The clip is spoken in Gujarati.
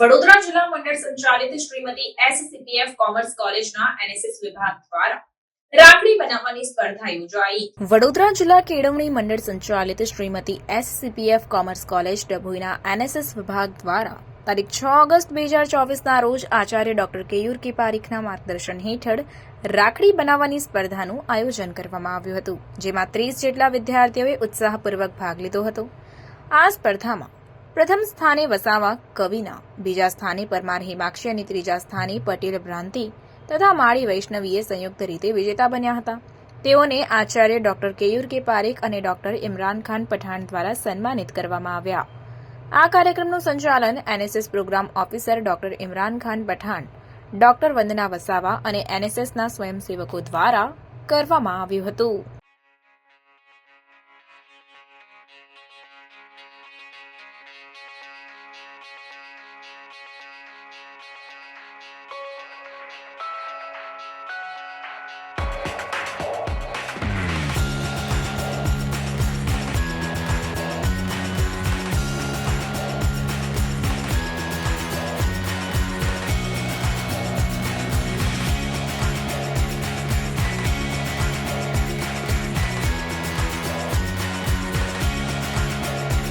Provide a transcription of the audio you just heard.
વડોદરા જિલ્લા મંડળ સંચાલિત શ્રીમતી એસસીપીએફ કોમર્સ કોલેજના એનએસએસ વિભાગ દ્વારા વડોદરા જિલ્લા કેળવણી મંડળ સંચાલિત શ્રીમતી એસસીપીએફ કોમર્સ કોલેજ ડભોઈના એનએસએસ વિભાગ દ્વારા તારીખ છ ઓગસ્ટ બે હજાર ચોવીસના રોજ આચાર્ય ડોક્ટર કેયુર કે પારીખના માર્ગદર્શન હેઠળ રાખડી બનાવવાની સ્પર્ધાનું આયોજન કરવામાં આવ્યું હતું, જેમાં ત્રીસ જેટલા વિદ્યાર્થીઓએ ઉત્સાહપૂર્વક ભાગ લીધો હતો. આ સ્પર્ધામાં પ્રથમ સ્થાને વસાવા કવિના, બીજા સ્થાને પરમાર હિમાક્ષી અને ત્રીજા સ્થાને પટેલ ભ્રાંતિ તથા માળી વૈષ્ણવીએ સંયુક્ત રીતે વિજેતા બન્યા હતા. તેઓને આચાર્ય ડોક્ટર કેયુર કે પારેખ અને ડોક્ટર ઇમરાન ખાન પઠાણ દ્વારા સન્માનિત કરવામાં આવ્યા. આ કાર્યક્રમનું સંચાલન NSS programme officer doctor Imran Khan Pathan, doctor Vandana Vasava અને એનએસએસના સ્વયંસેવકો દ્વારા કરવામાં આવ્યું હતું.